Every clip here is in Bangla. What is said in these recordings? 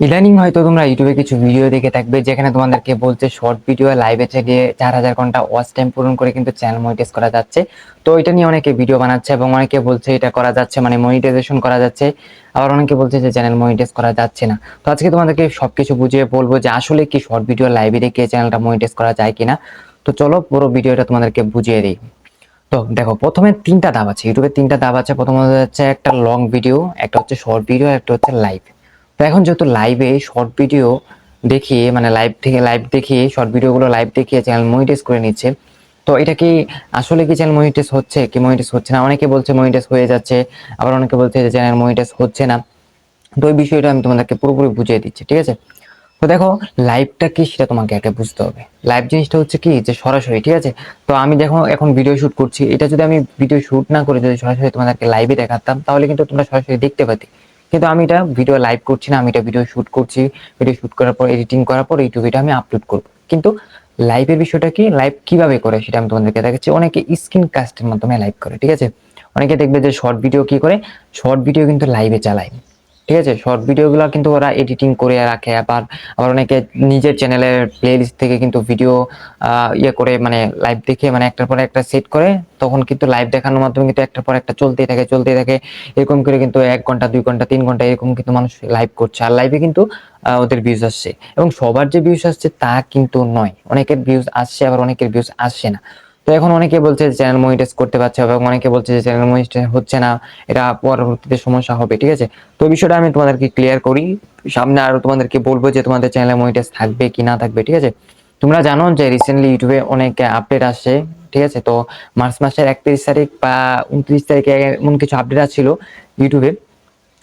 ইদানিং হয়তো তোমরা ইউটিউবে কিছু ভিডিও দেখে থাকবে যেখানে তোমাদেরকে বলছে শর্ট ভিডিও লাইভে থেকে চার হাজার ঘণ্টা ওয়াচ টাইম পূরণ করে কিন্তু চ্যানেল মনিটাইজ করা যাচ্ছে। তো এটা নিয়ে অনেকে ভিডিও বানাচ্ছে এবং অনেকে বলছে এটা করা যাচ্ছে মানে মনিটাইজেশন করা যাচ্ছে। আবার অনেকে বলছে যে চ্যানেল মনিটাইজ করা যাচ্ছে না। তো আজকে তোমাদেরকে সবকিছু বুঝিয়ে বলব যে আসলে কি শর্ট ভিডিও লাইভে দেখে চ্যানেলটা মনিটাইজ করা যায় কিনা। তো চলো পুরো ভিডিওটা তোমাদেরকে বুঝিয়ে দিই। তো দেখো, প্রথমে তিনটা ধাপ আছে। ইউটিউবে তিনটা ধাপ আছে। প্রথমত হচ্ছে একটা লং ভিডিও একটা হচ্ছে শর্ট ভিডিও একটা হচ্ছে লাইভ এখন যেহেতু লাইভে শর্ট ভিডিও দেখিয়ে মানে লাইভ থেকে লাইভ দেখিয়ে শর্ট ভিডিওগুলো লাইভ দেখিয়ে চ্যানেল মনিটাইজ করে নিচ্ছে, তো এটা কি আসলে কি চ্যানেল মনিটাইজ হচ্ছে কি মনিটাইজ হচ্ছে না? অনেকে বলছে মনিটাইজ হয়ে যাচ্ছে, আবার অনেকে বলছে যে চ্যানেল মনিটাইজ হচ্ছে না। তো ওই বিষয়টা আমি তোমাদেরকে পুরোপুরি বুঝিয়ে দিচ্ছি, ঠিক আছে? তো দেখো লাইভটা কি সেটা তোমাকে আগে বুঝতে হবে। লাইভ জিনিসটা হচ্ছে কি যে সরাসরি, ঠিক আছে? তো আমি দেখো এখন ভিডিও শুট করছি। এটা যদি আমি ভিডিও শুট না করে, যদি সরাসরি তোমাদেরকে লাইভে দেখাতাম, তাহলে কিন্তু তোমরা সরাসরি দেখতে পাতি কিন্তু আমি এটা ভিডিও লাইভ করছি না, আমি এটা ভিডিও শুট করছি। ভিডিও শুট করার পর এডিটিং করার পর ইউটিউবে আমি আপলোড করব। কিন্তু লাইভের বিষয়টা কি? লাইভ কীভাবে করে সেটা আমি তোমাদেরকে দেখাচ্ছি। অনেকে স্ক্রিন কাস্টের মাধ্যমে লাইভ করে, ঠিক আছে? অনেকে দেখবে যে শর্ট ভিডিও কি করে? শর্ট ভিডিও কিন্তু লাইভে চালায় ঠিক আছে? শর্ট ভিডিওগুলো কিন্তু ওরা এডিটিং করে রাখে। আবার আবার অনেকে নিজের চ্যানেলের প্লেলিস্ট থেকে কিন্তু ভিডিও ইয়ে করে মানে লাইভ দেখে মানে একটার পর একটা সেট করে। তখন কিন্তু লাইভ দেখানোর মাধ্যমে কিন্তু একটার পর একটা চলতেই থাকে চলতেই থাকে। এরকম করে কিন্তু এক ঘণ্টা, দুই ঘণ্টা, তিন ঘণ্টা এরকম কিন্তু মানুষ লাইভ করছে। আর লাইভে কিন্তু ওদের ভিউজ আসছে। এবং সবার যে ভিউজ আসছে তা কিন্তু নয়। অনেকের ভিউজ আসছে, আবার অনেকের ভিউজ আসছে না। তো এখন অনেকে বলছে চ্যানেল মনিটাইজ করতে পারছে এবং অনেকে বলছে যে চ্যানেল মনিটাইজ হচ্ছে না, এটা পরবর্তীতে সমস্যা হবে, ঠিক আছে? তো বিষয়টা আমি তোমাদেরকে ক্লিয়ার করি, সামনে আরও তোমাদেরকে বলব যে তোমাদের চ্যানেলে মনিটাইজ থাকবে কি না থাকবে, ঠিক আছে? তোমরা জানো যে রিসেন্টলি ইউটিউবে অনেক আপডেট আসছে, ঠিক আছে? তো মার্চ মাসের একত্রিশ তারিখ বা উনত্রিশ তারিখে এমন কিছু আপডেট আসছিল ইউটিউবে।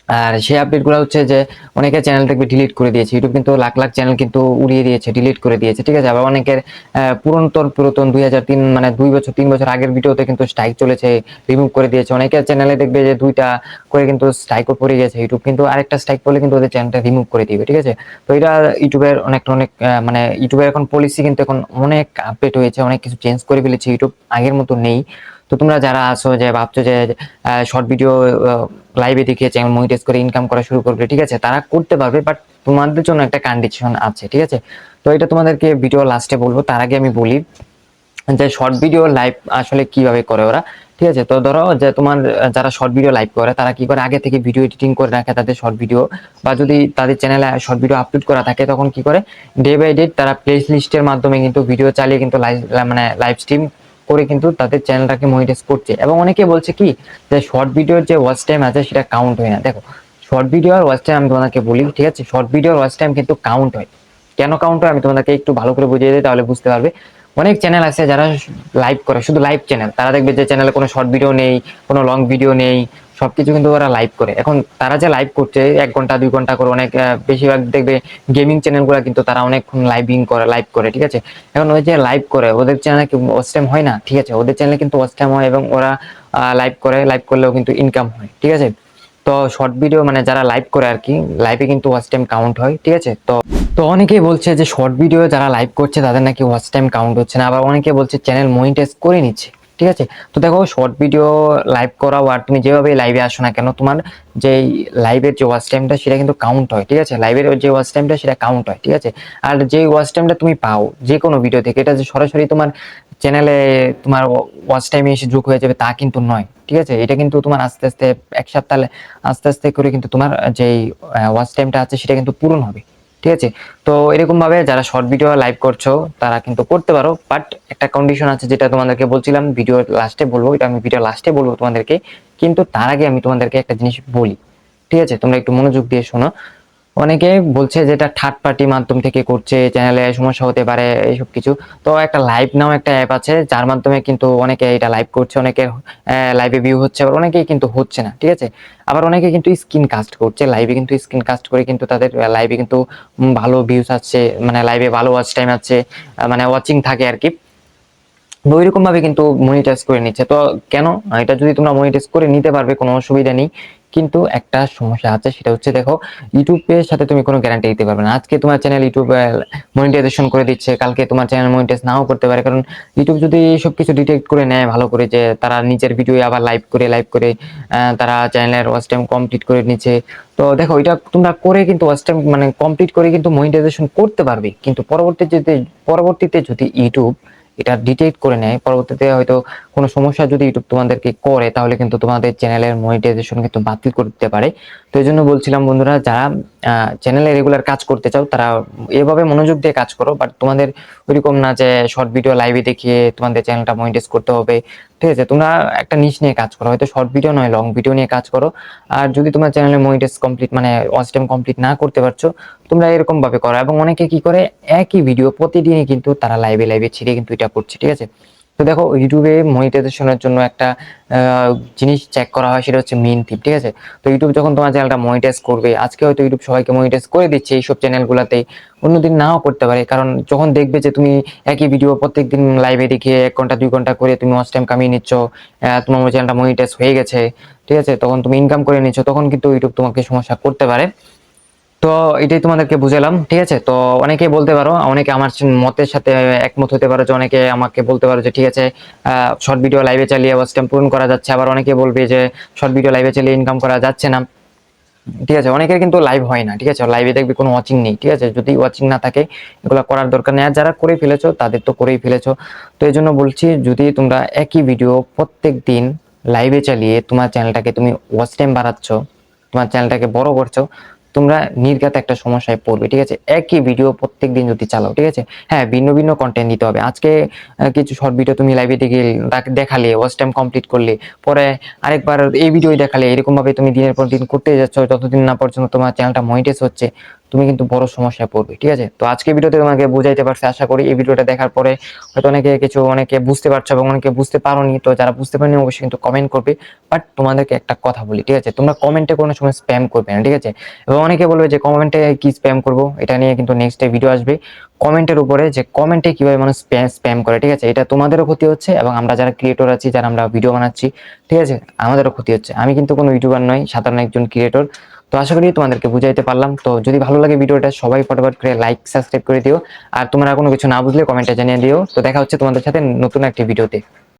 আর সেই আপডেটগুলো হচ্ছে যে অনেকে চ্যানেল থেকে ডিলিট করে দিয়েছে। ইউটিউব কিন্তু লাখ লাখ চ্যানেল কিন্তু উড়িয়ে দিয়েছে ডিলিট করে দিয়েছে ঠিক আছে? আবার অনেকের আহ, পুরাতন পুরাতন দুই হাজার তিন মানে দুই বছর তিন বছর আগের ভিডিওতে কিন্তু স্ট্রাইক চলেছে রিমুভ করে দিয়েছে। অনেকের চ্যানেলে দেখবে যে দুইটা করে কিন্তু স্ট্রাইকও পড়ে গেছে ইউটিউব কিন্তু আরেকটা স্ট্রাইক পড়লে কিন্তু ওদের চ্যানেলটা রিমুভ করে দিবে ঠিক আছে? তো এটা ইউটিউবের অনেকটা অনেক মানে ইউটিউবের এখন পলিসি কিন্তু এখন অনেক আপডেট হয়েছে অনেক কিছু চেঞ্জ করে ফেলেছে। ইউটিউব আগের মতো নেই। তো তোমরা যারা আছো যে ভাবছ যে শর্ট ভিডিও লাইভে দেখিয়ে চ্যানেল মনিটাইজ করে ইনকাম করা শুরু করবে, ঠিক আছে? তারা করতে পারবে বাট তোমাদের জন্য একটা কন্ডিশন আছে, ঠিক আছে? তো এটা তোমাদেরকে ভিডিও লাস্টে বলব, তার আগে আমি বলি যে শর্ট ভিডিও লাইভ আসলে কীভাবে করে ওরা, ঠিক আছে? তো ধরো যে তোমার, যারা শর্ট ভিডিও লাইভ করে, তারা কি করে? আগে থেকে ভিডিও এডিটিং করে রাখে তাদের শর্ট ভিডিও বা যদি তাদের চ্যানেলে শর্ট ভিডিও আপলোড করা থাকে, তখন কি করে? ডে বাই ডে তারা প্লে লিস্টের মাধ্যমে কিন্তু ভিডিও চালিয়ে কিন্তু মানে লাইভ স্ট্রিম করে কিন্তু তাদের চ্যানেলটাকে মনিটাইজ করছে। এবং অনেকে বলছে কি, যে শর্ট ভিডিওর যে ওয়াচ টাইম আছে, সেটা কাউন্ট হয় না। দেখো শর্ট ভিডিও আর ওয়াচ টাইম আমি তোমাকে বলি, ঠিক আছে? শর্ট ভিডিওর ওয়াচ টাইম কিন্তু কাউন্ট হয়। কেন কাউন্ট হয়? আমি তোমাদেরকে একটু ভালো করে বুঝিয়ে দিই, তাহলে বুঝতে পারবে। অনেক চ্যানেল আছে যারা লাইভ করে, শুধু লাইভ চ্যানেল তারা দেখবে যে চ্যানেলে কোনো শর্ট ভিডিও নেই, কোনো লং ভিডিও নেই। সবকিছু কিন্তু ওরা লাইভ করে। এখন তারা যে লাইভ করছে, এক ঘণ্টা, দুই ঘণ্টা করে অনেক বেশিরভাগ দেখবে গেমিং চ্যানেলগুলো কিন্তু তারা অনেকক্ষণ লাইভিং করে লাইভ করে, ঠিক আছে? এখন ওই যে লাইভ করে, ওদের চ্যানেলে ওয়াচ টাইম হয় না? ঠিক আছে, ওদের চ্যানেলে কিন্তু ওয়াচ টাইম হয় এবং ওরা লাইভ করে লাইভ করলেও কিন্তু ইনকাম হয়, ঠিক আছে? তো শর্ট ভিডিও মানে যারা লাইভ করে আর কি লাইভে কিন্তু ওয়াচ টাইম কাউন্ট হয়, ঠিক আছে? তো তো অনেকেই বলছে যে শর্ট ভিডিও যারা লাইভ করছে তাদের নাকি ওয়াচ টাইম কাউন্ট হচ্ছে না, আবার অনেকে বলছে চ্যানেল মনিটাইজ করে নিচ্ছে। ঠিক আছে? তো দেখো শর্ট ভিডিও লাইভ করাও আর তুমি যেভাবে লাইভে আসো না কেন, তোমার যে লাইভের যে ওয়াচ টাইমটা সেটা কিন্তু কাউন্ট হয়, ঠিক আছে? লাইভের যে ওয়াচ টাইমটা সেটা কাউন্ট হয়, ঠিক আছে? আর যে ওয়াচ টাইমটা তুমি পাও, যে কোনো ভিডিও থেকে এটা যে সরাসরি তোমার চ্যানেলে তোমার ওয়াচ টাইমে এসে যোগ হয়ে যাবে, তা কিন্তু নয়, ঠিক আছে? এটা কিন্তু তোমার আস্তে আস্তে, এক সপ্তাহ, আস্তে আস্তে করে কিন্তু তোমার যেই ওয়াচ টাইমটা আছে, সেটা কিন্তু পূরণ হবে। ঠিক আছে? তো এরকম ভাবে যারা শর্ট ভিডিও লাইভ করছ, তারা কিন্তু করতে পারো বাট একটা কন্ডিশন আছে যেটা তোমাদেরকে বলছিলাম ভিডিও লাস্টে বলব, এটা আমি ভিডিও লাস্টে বলব তোমাদেরকে, কিন্তু তার আগে আমি তোমাদেরকে একটা জিনিস বলি। ঠিক আছে? তোমরা একটু মনোযোগ দিয়ে শোনো। অনেকে বলছে যেটা থার্ড পার্টি মাধ্যম থেকে করছে চ্যানেলে সমস্যা হতে পারে, এইসব কিছু। তো একটা লাইভ নাও একটা অ্যাপ আছে, যার মাধ্যমে কিন্তু অনেকে এটা লাইভ করছে অনেকের লাইভে ভিউ হচ্ছে, আবার অনেকেই কিন্তু হচ্ছে না, ঠিক আছে? আবার অনেকে কিন্তু স্ক্রিন কাস্ট করছে লাইভে কিন্তু স্ক্রিন কাস্ট করে কিন্তু তাদের লাইভে কিন্তু ভালো ভিউস আসছে মানে লাইভে ভালো ওয়াচ টাইম আছে মানে ওয়াচিং থাকে আর কি। ওইরকম ভাবে কিন্তু মনিটাইজ করে নিচ্ছে। তো কেন? এটা যদি তোমরা মনিটাইজ করে নিতে পারবে, কোনো অসুবিধা নেই। কিন্তু একটা সমস্যা আছে, সেটা হচ্ছে দেখো, ইউটিউবের সাথে তুমি কোনো গ্যারান্টি দিতে পারবে না। আজকে তোমার চ্যানেল ইউটিউব মনিটাইজেশন করে দিচ্ছে, কালকে তোমার চ্যানেল মনিটাইজ নাও করতে পারে। কারণ ইউটিউব যদি সবকিছু ডিটেক্ট করে নেয় ভালো করে যে তারা নিজের ভিডিও আবার লাইভ করে লাইভ করে তারা চ্যানেলের ওয়াচ টাইম কমপ্লিট করে নিচ্ছে। তো দেখো, এটা তোমরা করে কিন্তু ওয়াচ টাইম মানে কমপ্লিট করে কিন্তু মনিটাইজেশন করতে পারবে। কিন্তু পরবর্তীতে যদি পরবর্তীতে যদি ইউটিউব এটা ডিটেক্ট করে নেয়। পরবর্তীতে হয়তো কোনো সমস্যা যদি ইউটিউব তোমাদেরকে করে, তাহলে কিন্তু তোমাদের চ্যানেলের মনিটাইজেশন কিন্তু বাতিল করে দিতে পারে। তো এই জন্য বলছিলাম বন্ধুরা, যারা চ্যানেলে রেগুলার কাজ করতে চাও, তারা এভাবে মনোযোগ দিয়ে কাজ করো বাট তোমাদের ওইরকম না যে শর্ট ভিডিও লাইভে দেখিয়ে তোমাদের চ্যানেলটা মনিটাইজ করতে হবে। ঠিক আছে, তোমরা একটা নিশ নিয়ে কাজ করো, হয়তো শর্ট ভিডিও নয় লং ভিডিও নিয়ে কাজ করো। আর যদি তোমার চ্যানেলে মনিটাইজ কমপ্লিট মানে টাইম কমপ্লিট না করতে পারছ, তোমরা এরকম ভাবে করো। এবং অনেকে কি করে, একই ভিডিও প্রতিদিনই কিন্তু তারা লাইভে লাইভে ছিঁড়ে কিন্তু এটা করছে, ঠিক আছে? তো দেখো ইউটিউবে মনিটাইজেশনের জন্য একটা জিনিস চেক করা হয়, সেটা হচ্ছে মেইন থিম ঠিক আছে? তো ইউটিউব যখন তোমার চ্যানেলটা মনিটাইজ করবে, আজকে হয়তো ইউটিউব সবাইকে মনিটাইজ করে দিচ্ছে এইসব চ্যানেলগুলোতে অন্যদিন নাও করতে পারে। কারণ যখন দেখবে যে তুমি একই ভিডিও প্রত্যেকদিন লাইভে দেখিয়ে এক ঘণ্টা, দুই ঘণ্টা করে তুমি ওয়াচ টাইম কামিয়ে নিচ্ছ তোমার চ্যানেলটা মনিটাইজ হয়ে গেছে, ঠিক আছে? তখন তুমি ইনকাম করে নিচ্ছ, তখন কিন্তু ইউটিউব তোমাকে সমস্যা করতে পারে। তো এটাই তোমাদেরকে বুঝালাম, ঠিক আছে? তো অনেকেই বলতে পারো, অনেকে আমার মতের সাথে একমত হতে পারো যে অনেকে আমাকে বলতে পারো যে, ঠিক আছে শর্ট ভিডিও লাইভে চালিয়ে ওয়াচ টাইম পূরণ করা যাচ্ছে। আবার অনেকে বলবে যে শর্ট ভিডিও লাইভে চালিয়ে ইনকাম করা যাচ্ছে না। ঠিক আছে, অনেকের কিন্তু লাইভ হয় না, ঠিক আছে? লাইভে দেখবি কোনো ওয়াচিং নেই, ঠিক আছে? যদি ওয়াচিং না থাকে, এগুলো করার দরকার নেই। আর যারা করে ফেলেছো, তাদের তো করেই ফেলেছো। তো এই জন্য বলছি, যদি তোমরা একই ভিডিও প্রত্যেক দিন লাইভে চালিয়ে তোমার চ্যানেলটাকে তুমি ওয়াচ টাইম বাড়াচ্ছ, তোমার চ্যানেলটাকে বড় করছ তোমরা নির্গাত একটা সমস্যায় পড়বে, ঠিক আছে? একই ভিডিও প্রত্যেক দিন যদি চালাও, ঠিক আছে? হ্যাঁ ভিন্ন ভিন্ন কন্টেন্ট দিতে হবে। আজকে কিছু শর্ট ভিডিও তুমি লাইভে দেখে দেখালে ওয়াচ টাইম কমপ্লিট করলে, পরে আরেকবার এই ভিডিও দেখালে, এরকমভাবে তুমি দিনের পর দিন করতে যাচ্ছ, যতদিন না পর্যন্ত তোমার চ্যানেলটা মনিটাইজ হচ্ছে তুমি কিন্তু বড় সমস্যায় পড়বে, ঠিক আছে? তো আজকে ভিডিওতে তোমাকে বুঝাইতে পারছি, আশা করি এই ভিডিওটা দেখার পরে হয়তো অনেকে কিছু, অনেকে বুঝতে পারছ এবং অনেকে বুঝতে পারোনি, তো যারা বুঝতে পারেনি অবশ্যই কিন্তু কমেন্ট করবে। বাট তোমাদেরকে একটা কথা বলি, ঠিক আছে? তোমরা কমেন্টে কোনো সময় স্প্যাম করবে না, ঠিক আছে? এবং অনেকে বলবে যে কমেন্টে কি স্প্যাম করব, এটা নিয়ে কিন্তু নেক্সট ভিডিও আসবে। কমেন্টের উপরে যে কমেন্টে কীভাবে মানুষ স্প্যাম করে, ঠিক আছে? এটা তোমাদেরও ক্ষতি হচ্ছে এবং আমরা যারা ক্রিয়েটর আছি, যারা আমরা ভিডিও বানাচ্ছি, ঠিক আছে? আমাদেরও ক্ষতি হচ্ছে। আমি কিন্তু কোনো ইউটিউবার নয় সাধারণ একজন ক্রিয়েটর তো আশা করি তোমাদেরকে বুঝাইতে পারলাম। তো যদি ভালো লাগে ভিডিওটা, সবাই ফটোফট করে লাইক সাবস্ক্রাইব করে দিও। আর তোমরা কোনো কিছু না বুঝলে কমেন্টে জানিয়ে দিও। তো দেখা হচ্ছে তোমাদের সাথে নতুন একটি ভিডিওতে।